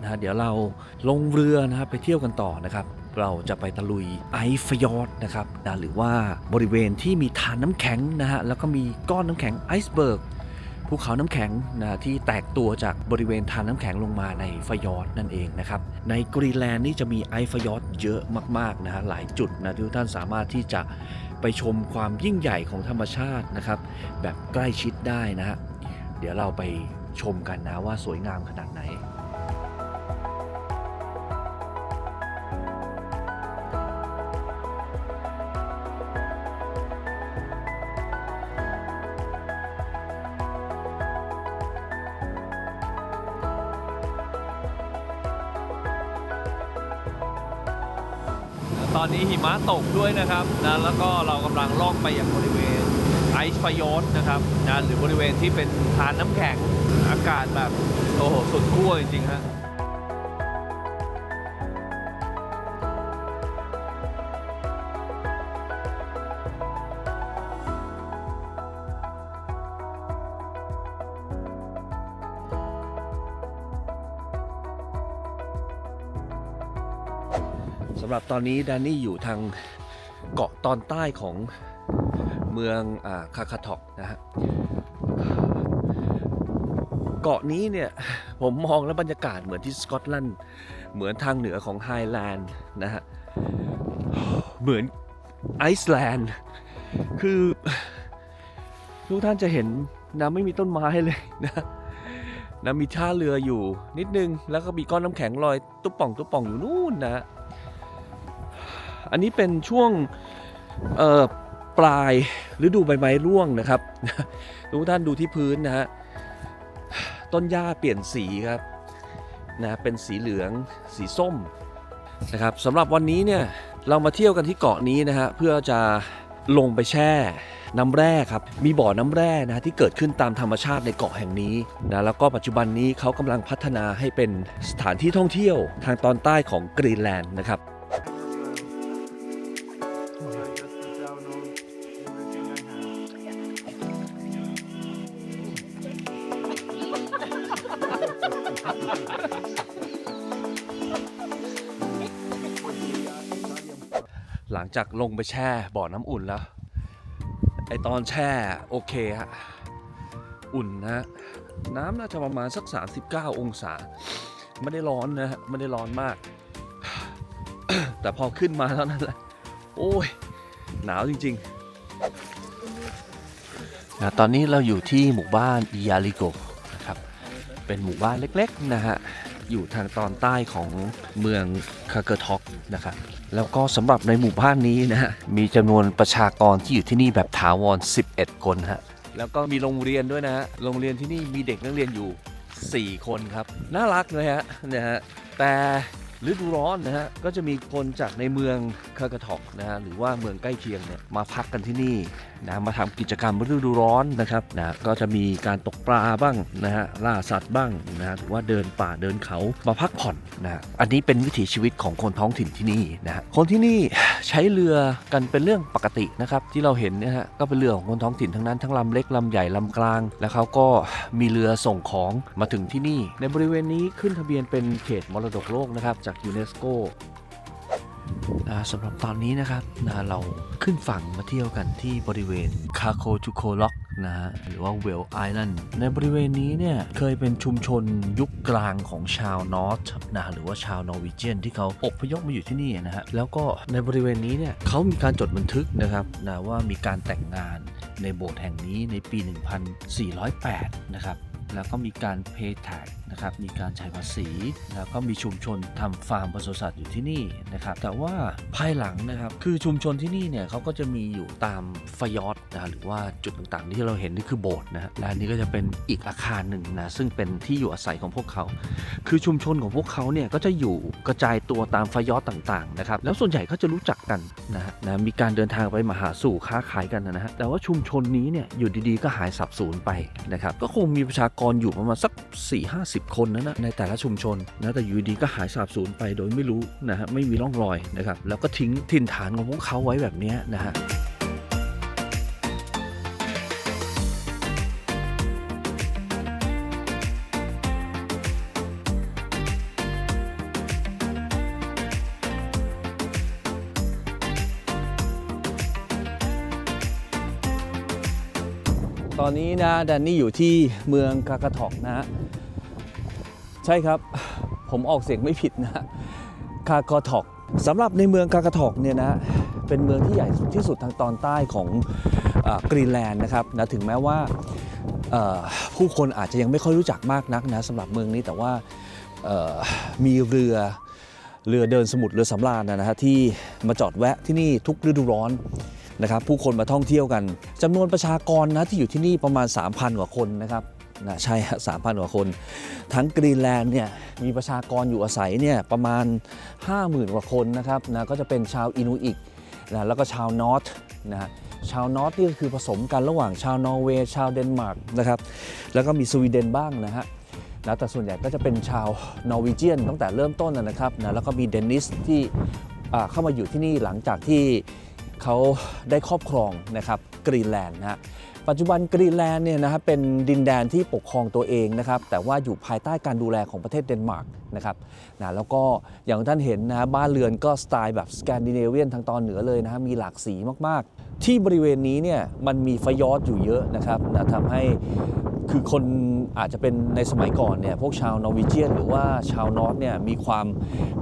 นะเดี๋ยวเราลงเรือนะครับไปเที่ยวกันต่อนะครับ เราจะไปตะลุยไอฟ์ฟยอร์ดนะครับนะหรือว่าบริเวณที่มีฐานน้ำแข็งนะฮะแล้วก็มีก้อนน้ำแข็งไอซ์เบิร์กภูเขาน้ำแข็งนะที่แตกตัวจากบริเวณฐานน้ำแข็งลงมาในฟยอร์ดนั่นเองนะครับ ในกรีแลนด์นี่จะมีไอฟ์ฟยอร์ดเยอะมากๆนะฮะหลายจุดนะที่ทุกท่านสามารถที่จะไปชมความยิ่งใหญ่ของธรรมชาตินะครับ แบบใกล้ชิดได้นะฮะเดี๋ยวเราไปชมกันนะว่าสวยงามขนาดไหน ตอนนี้หิมะตกด้วยนะครับนะแล้วก็เรากำลังล่องไปอย่างบริเวณไอซ์ฟยอร์ดนะครับนะหรือบริเวณที่เป็นฐานน้ำแข็งอากาศแบบโอ้โหสุดขั้วจริงๆฮะ สำหรับตอนนี้แดนนี่อยู่ทางเกาะตอนใต้ของเมืองอาคาคาทอกนะฮะเกาะนี้เนี่ยผมมองแล้วบรรยากาศเหมือนที่สกอตแลนด์เหมือนทางเหนือของไฮแลนด์นะฮะเหมือนไอซ์แลนด์คือทุกท่านจะเห็นนะไม่มีต้นไม้เลยนะนะมีท่าเรืออยู่นิดนึง แล้วก็มีก้อนน้ำแข็งลอยตุ๊บป่องตุ๊บป่องอยู่นู่นนะ อันนี้เป็นช่วงปลายฤดูใบไม้ร่วงนะครับทุกท่านดูที่พื้นนะฮะต้นหญ้าเปลี่ยนสีครับนะเป็นสีเหลืองสีส้มนะครับสำหรับวันนี้เนี่ยเรามาเที่ยวกันที่เกาะนี้นะฮะเพื่อจะลงไปแช่น้ำแร่ครับ มีบ่อน้ำแร่นะฮะที่เกิดขึ้นตามธรรมชาติในเกาะแห่งนี้นะแล้วก็ปัจจุบันนี้เขากำลังพัฒนาให้เป็นสถานที่ท่องเที่ยวทางตอนใต้ของกรีนแลนด์นะครับ หลังจากลงไปแช่บ่อน้ำอุ่นแล้ว ไอตอนแช่โอเคฮะ อุ่นนะ น้ำน่าจะประมาณสัก 39 องศา ไม่ได้ร้อนนะฮะ ไม่ได้ร้อนมาก แต่พอขึ้นมาเท่านั้นแหละ โอ้ย หนาวจริงๆนะตอนนี้เราอยู่ที่หมู่บ้านอิยาลิโก เป็นหมู่บ้านเล็กๆนะฮะอยู่ทางตอนใต้ของเมืองคาเกอร์ท็อกนะครับแล้วก็สำหรับในหมู่บ้านนี้นะฮะมีจำนวนประชากรที่อยู่ที่นี่แบบถาวร 11 คนฮะแล้วก็มีโรงเรียนด้วยนะฮะโรงเรียนที่นี่มีเด็กนักเรียนอยู่ 4 คนครับ น่ารักเลยฮะนะฮะแต่ ฤดูร้อนนะฮะก็จะมีคนจากในเมืองคากาทอกนะฮะหรือว่าเมืองใกล้เคียงเนี่ยมาพักกันที่นี่นะมาทำกิจกรรมฤดูร้อนนะครับนะก็จะมีการตกปลาบ้างนะฮะล่าสัตว์บ้างนะฮะหรือว่าเดินป่าเดินเขามาพักผ่อนนะฮะอันนี้เป็นวิถีชีวิตของคนท้องถิ่นที่นี่นะฮะคนที่นี่ใช้เรือกันเป็นเรื่องปกตินะครับที่เราเห็นเนี่ยฮะก็เป็นเรือของคนท้องถิ่นทั้งนั้นทั้งลำเล็กลำใหญ่ลำกลาง แล้วเขาก็มีเรือส่งของมาถึงที่นี่ ในบริเวณนี้ขึ้นทะเบียนเป็นเขตมรดกโลกนะครับจากยูเนสโกสำหรับตอนนี้นะครับนะเราขึ้นฝั่งมาเที่ยวกันที่บริเวณคาโคจูโคล็อกนะฮะหรือว่าเวลไอแลนด์ในบริเวณนี้เนี่ยเคยเป็นชุมชนยุคกลางของชาวนอร์ทนะหรือว่าชาวนอร์วีเจียนที่เขาอพยพมาอยู่ที่นี่นะฮะแล้วก็ในบริเวณนี้เนี่ยเขามีการจดบันทึกนะครับนะว่ามีการแต่งงานในโบสถ์แห่งนี้ในปี 1408 นะครับแล้วก็มีการเพย์แท็ก นะครับมีการจ่ายภาษีแล้วก็มีชุมชนทำฟาร์มปศุสัตว์อยู่ที่นี่นะครับแต่ว่าภายหลังนะครับคือชุมชนที่นี่เนี่ยเขาก็จะมีอยู่ตามฟยอดนะหรือว่าจุดต่างๆ ที่เราเห็นนี่คือโบสถ์นะฮะและอันนี้ก็จะเป็นอีกอาคารหนึ่งนะซึ่งเป็นที่อยู่อาศัยของพวกเขา คือชุมชนของพวกเขาเนี่ยก็จะอยู่กระจายตัวตามฟยอดต่างๆนะครับแล้วส่วนใหญ่เขาจะรู้จักกันนะฮะนะมีการเดินทางไปมาหาสู่ค้าขายกันนะฮะแต่ว่าชุมชนนี้เนี่ยอยู่ดีๆก็หายสับสูญไปนะครับก็คงมีประชากรอยู่ประมาณสัก4 5 0 10 คนนั้นนะในแต่ละชุมชนนะแต่อยู่ดีก็หายสาบสูญไปโดยไม่รู้นะฮะไม่มีร่องรอยนะครับแล้วก็ทิ้งถิ่นฐานของพวกเขาไว้แบบนี้นะฮะตอนนี้นะแดนนี่อยู่ที่เมืองกากระถอกนะ ใช่ครับ ผมออกเสียงไม่ผิดนะคากาทอกสำหรับในเมืองกากาทอกเนี่ยนะเป็นเมืองที่ใหญ่ที่สุดทางตอนใต้ของกรีนแลนด์นะครับนะถึงแม้ว่าผู้คนอาจจะยังไม่ค่อยรู้จักมากนักนะสำหรับเมืองนี้แต่ว่ามีเรือเรือเดินสมุทรเรือสำราญนะฮะที่มาจอดแวะที่นี่ทุกฤดูร้อนนะครับผู้คนมาท่องเที่ยวกันจำนวนประชากรนะที่อยู่ที่นี่ประมาณ 3,000 กว่าคนนะครับ นะใช่ฮะ3,000กว่าคน ทั้งกรีนแลนด์เนี่ยมีประชากรอยู่อาศัยเนี่ยประมาณ 50,000 กว่าคนนะครับนะก็จะเป็นชาวอินูอิกนะแล้วก็ชาวนอร์ทนะชาวนอร์ทนี่ก็คือผสมกันระหว่างชาวนอร์เวย์ชาวเดนมาร์กนะครับแล้วก็มีสวีเดนบ้างนะฮะนะแต่ส่วนใหญ่ก็จะเป็นชาวนอร์วีเจียนตั้งแต่เริ่มต้นนะครับนะแล้วก็มีเดนนิสที่เข้ามาอยู่ที่นี่หลังจากที่เขาได้ครอบครองนะครับกรีนแลนด์นะฮะ ปัจจุบันกรีนแลนด์เนี่ยนะครับเป็นดินแดนที่ปกครองตัวเองนะครับแต่ว่าอยู่ภายใต้การดูแลของประเทศเดนมาร์กนะครับนะแล้วก็อย่างท่านเห็นนะบ้านเรือนก็สไตล์แบบสแกนดิเนเวียนทางตอนเหนือเลยนะฮะมีหลากสีมากๆ ที่บริเวณนี้เนี่ยมันมีฟยอร์ดอยู่เยอะนะครับนะทำให้คือคนอาจจะเป็นในสมัยก่อนเนี่ยพวกชาวนอร์วีเจียนหรือว่าชาวนอร์ทเนี่ยมีความ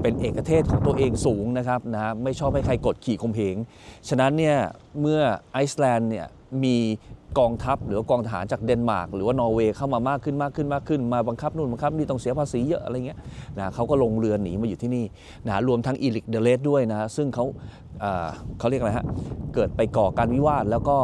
เป็นเอกเทศของตัวเองสูงนะครับนะไม่ชอบให้ใครกดขี่ข่มเหงฉะนั้นเนี่ยเมื่อไอซ์แลนด์เนี่ยมี กองทัพหรือว่ากองทหารจากเดนมาร์กหรือว่านอร์เวย์เข้ามามากขึ้นมากขึ้นมากขึ้นมาบังคับนู่นบังคับนี่ต้องเสียภาษีเยอะอะไรเงี้ยนะเขาก็ลงเรือหนีมาอยู่ที่นี่นะรวมทั้งอีลิกเดเลสด้วยนะซึ่งเขาอ่าเขาเรียกอะไรฮะเกิดไปก่อการวิวาทแล้วก็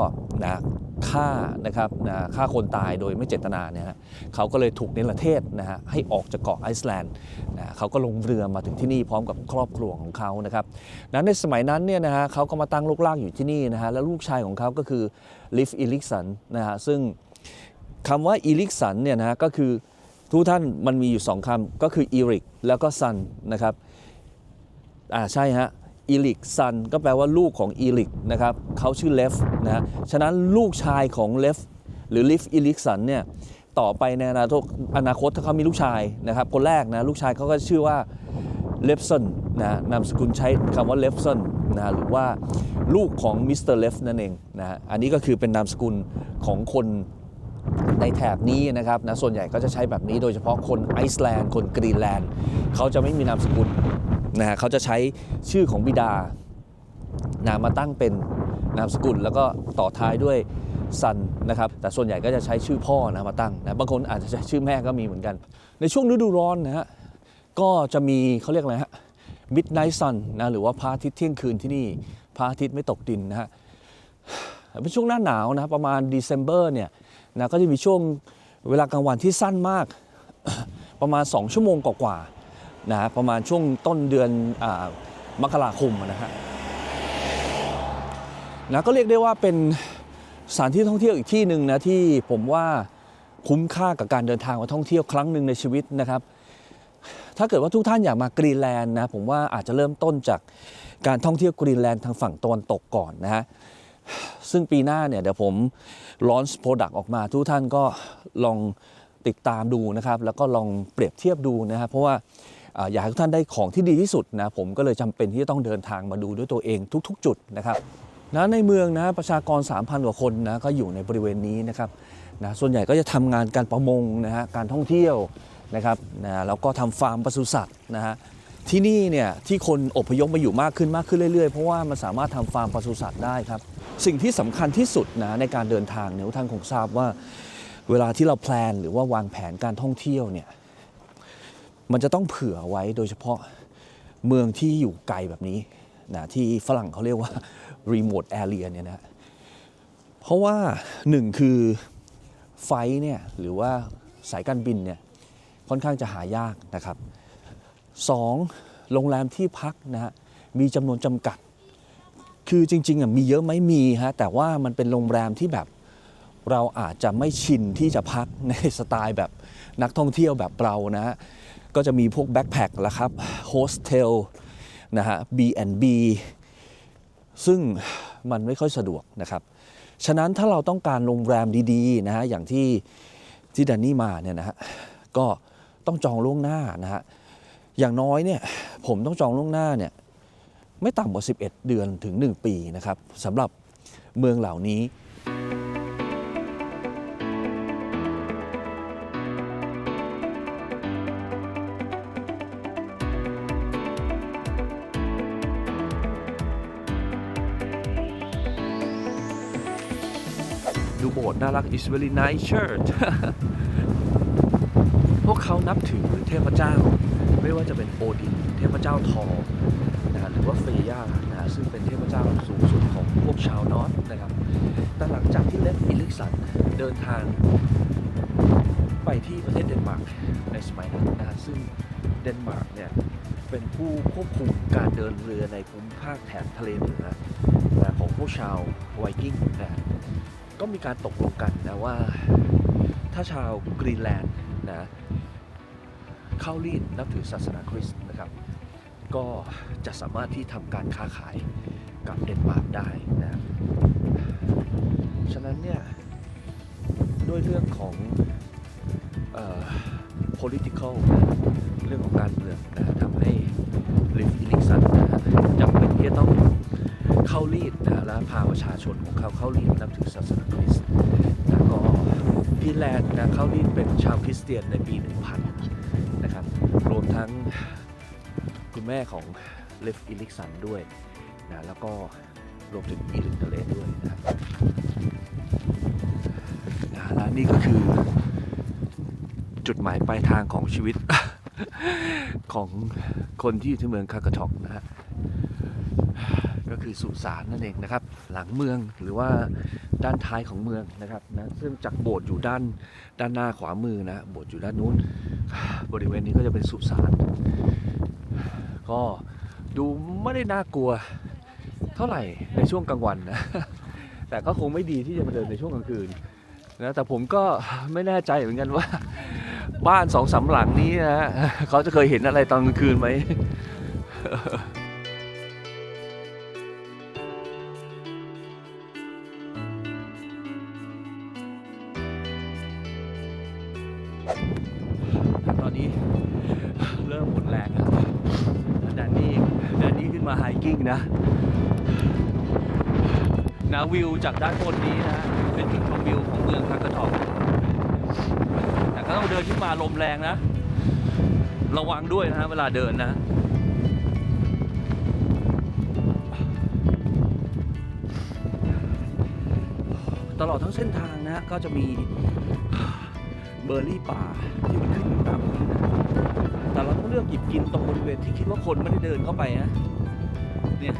นะ ฆ่านะครับนะฆ่าคนตายโดยไม่เจตนาเนี่ยฮะเขาก็เลยถูกเนรเทศนะฮะให้ออกจากเกาะไอซ์แลนด์นะเขาก็ลงเรือมาถึงที่นี่พร้อมกับครอบครัวของเขานะครับนั้นในสมัยนั้นเนี่ยนะฮะเขาก็มาตั้งลูกลากอยู่ที่นี่นะฮะแล้วลูกชายของเขาก็คือลิฟอิลิกสันนะฮะซึ่งคำว่าอีลิกสันเนี่ยนะฮะก็คือทุกท่านมันมีอยู่สองคำก็คืออีริกแล้วก็ซันนะครับอ่าใช่ฮะ อีลิกซันก็แปลว่าลูกของอีลิกนะครับเขาชื่อเลฟนะฮะฉะนั้นลูกชายของเลฟหรือลิฟอีลิกสันเนี่ยต่อไปในอนาคตอนาคตถ้าเขามีลูกชายนะครับคนแรกนะลูกชายเขาก็ชื่อว่าเลฟสันนะนามสกุลใช้คำว่าเลฟสันนะหรือว่าลูกของมิสเตอร์เลฟนั่นเองนะฮะอันนี้ก็คือเป็นนามสกุลของคนในแถบนี้นะครับนะส่วนใหญ่ก็จะใช้แบบนี้โดยเฉพาะคนไอซ์แลนด์ คนกรีนแลนด์ เขาจะไม่มีนามสกุล นะฮะเขาจะใช้ชื่อของบิดานะมาตั้งเป็นนามสกุล แล้วก็ต่อท้ายด้วยซันนะครับแต่ส่วนใหญ่ก็จะใช้ชื่อพ่อนะมาตั้งนะบางคนอาจจะใช้ชื่อแม่ก็มีเหมือนกัน ในช่วงฤดูร้อนนะฮะก็จะมีเขาเรียกอะไรฮะ midnight sun นะหรือว่าพระอาทิตย์เที่ยงคืนที่นี่พระอาทิตย์ไม่ตกดินนะฮะเป็นช่วงหน้าหนาวนะประมาณ December เนี่ยนะก็จะมีช่วงเวลากลางวันที่สั้นมากประมาณ 2 ชั่วโมงกว่าๆ นะประมาณช่วงต้นเดือนอมกราคมนะฮะนะก็เรียกได้ว่าเป็นสถานที่ท่องเที่ยวอีกที่หนึ่งนะที่ผมว่าคุ้มค่ากับการเดินทางมาท่องเที่ยวครั้งหนึ่งในชีวิตนะครับ ถ้าเกิดว่าทุกท่านอยากมากรีนแลนด์นะผมว่าอาจจะเริ่มต้นจากการท่องเที่ยวกรีนแลนด์ทางฝั่งตะวันตกก่อนนะฮะซึ่งปีหน้าเนี่ยเดี๋ยวผมลอนช์โปรดักต์ออกมาทุกท่านก็ลองติดตามดูนะครับ แล้วก็ลองเปรียบเทียบดูนะครับเพราะว่า อยากให้ทุกท่านได้ของที่ดีที่สุดนะผมก็เลยจำเป็นที่จะต้องเดินทางมาดูด้วยตัวเองทุก ๆ จุดนะครับนะในเมืองนะประชากร 3,000 กว่าคนนะก็อยู่ในบริเวณนี้นะครับนะส่วนใหญ่ก็จะทำงานการประมงนะฮะการท่องเที่ยวนะครับนะแล้วก็ทำฟาร์มปศุสัตว์นะฮะที่นี่เนี่ยที่คนอพยพมาอยู่มากขึ้นมากขึ้นเรื่อยๆ เพราะว่ามันสามารถทำฟาร์มปศุสัตว์ได้ครับ สิ่งที่สำคัญที่สุดนะในการเดินทางเนี่ยทุกท่านคงทราบว่า เวลาที่เราแพลนหรือว่าวางแผนการท่องเที่ยวเนี่ย มันจะต้องเผื่อไว้โดยเฉพาะเมืองที่อยู่ไกลแบบนี้นะที่ฝรั่งเขาเรียกว่า remote area เนี่ยนะเพราะว่าหนึ่งคือไฟเนี่ยหรือว่าสายการบินเนี่ยค่อนข้างจะหายากนะครับสองโรงแรมที่พักนะฮะมีจำนวนจำกัด คือจริงๆอะมีเยอะไหมมีฮะแต่ว่ามันเป็นโรงแรมที่แบบเราอาจจะไม่ชินที่จะพักในสไตล์แบบนักท่องเที่ยวแบบเรานะฮะ ก็จะมีพวกแบ็คแพคละครับโฮสเทลนะฮะ B&B ซึ่งมันไม่ค่อยสะดวกนะครับ ฉะนั้นถ้าเราต้องการโรงแรมดีๆนะฮะอย่างที่ที่แดนนี่มาเนี่ยนะฮะก็ต้องจองล่วงหน้านะฮะอย่างน้อยเนี่ยผมต้องจองล่วงหน้าเนี่ยไม่ต่ำกว่า 11 เดือนถึง 1 ปีนะครับสำหรับเมืองเหล่านี้ โบสถ์น่ารัก is very nice church พวกเขานับถือเทพเจ้า ไม่ว่าจะเป็นโอดิน เทพเจ้าทอนะหรือว่าเฟย่านะซึ่งเป็นเทพเจ้าสูงสุดของพวกชาวนอร์ทนะครับแต่หลังจากที่เลฟอิลิกสันเดินทางไปที่ประเทศเดนมาร์กในสมัยนั้นนะฮะซึ่งเดนมาร์กเนี่ยเป็นผู้ควบคุมการเดินเรือในภูมิภาคแถบทะเลเหนือของพวกชาวไวกิ้งนะฮะ ก็มีการตกลงกันนะว่าถ้าชาวกรีนแลนด์นะเข้าลีดนับถือศาสนาคริสต์นะครับ ก็จะสามารถที่ทำการค้าขายกับเดนมาร์กได้นะฉะนั้นเนี่ยด้วยเรื่องของเอ่อ political นะเรื่องของการเมืองนะทำให้ลิฟอิลิกสันนะฮะจำเป็นที่จะต้อง เข้าลีดนะและพาประชาชนของเขาเข้าลีดนับถือศาสนาคริสต์แล้วก็ฟินแลนด์นะเข้าลีดเป็นชาวคริสเตียนในปี 1000 นะครับ รวมทั้งคุณแม่ของเลฟอิลิกสันด้วยนะแล้วก็รวมถึงอีลินเดเลด้วยนะนะและนี่ก็คือจุดหมายปลายทางของชีวิตของคนที่อยู่ที่เมืองคากาทอกนะฮะ คือสุสานนั่นเองนะครับ หลังเมืองหรือว่าด้านท้ายของเมืองนะครับนะซึ่งจากโบสถ์อยู่ด้านด้านหน้าขวามือนะโบสถ์อยู่ด้านนู้น บริเวณนี้ก็จะเป็นสุสานก็ดูไม่ได้น่ากลัวเท่าไหร่ในช่วงกลางวันนะแต่ก็คงไม่ดีที่จะมาเดินในช่วงกลางคืนนะแต่ผมก็ไม่แน่ใจเหมือนกันว่า บ้านสองสามหลังนี้นะเขาจะเคยเห็นอะไรตอนกลางคืนไหม ตอนนี้เริ่มหมดแรงแล้วแดนนี่แดนนี่ขึ้นมาไฮกิ้งนะนะวิวจากด้านบนนี้นะเป็นจุดชมวิวของเมืองคากาทองแต่ก็ต้องเดินขึ้นมาลมแรงนะ ระวังด้วยนะเวลาเดินนะตลอดทั้งเส้นทางนะก็จะมี บอร์รี่ป่าที่มันขึ้นอยู่ตามพื้นแต่เราต้องเลือกหยิบกินตรงบริเวณที่คิดว่าคนไม่ได้เดินเข้าไปนะเนี่ย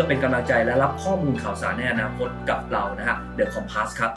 พื่อเป็นกำลังใจและรับข้อมูลข่าวสารในอนาคตกับเรานะฮะ The Compass ครับ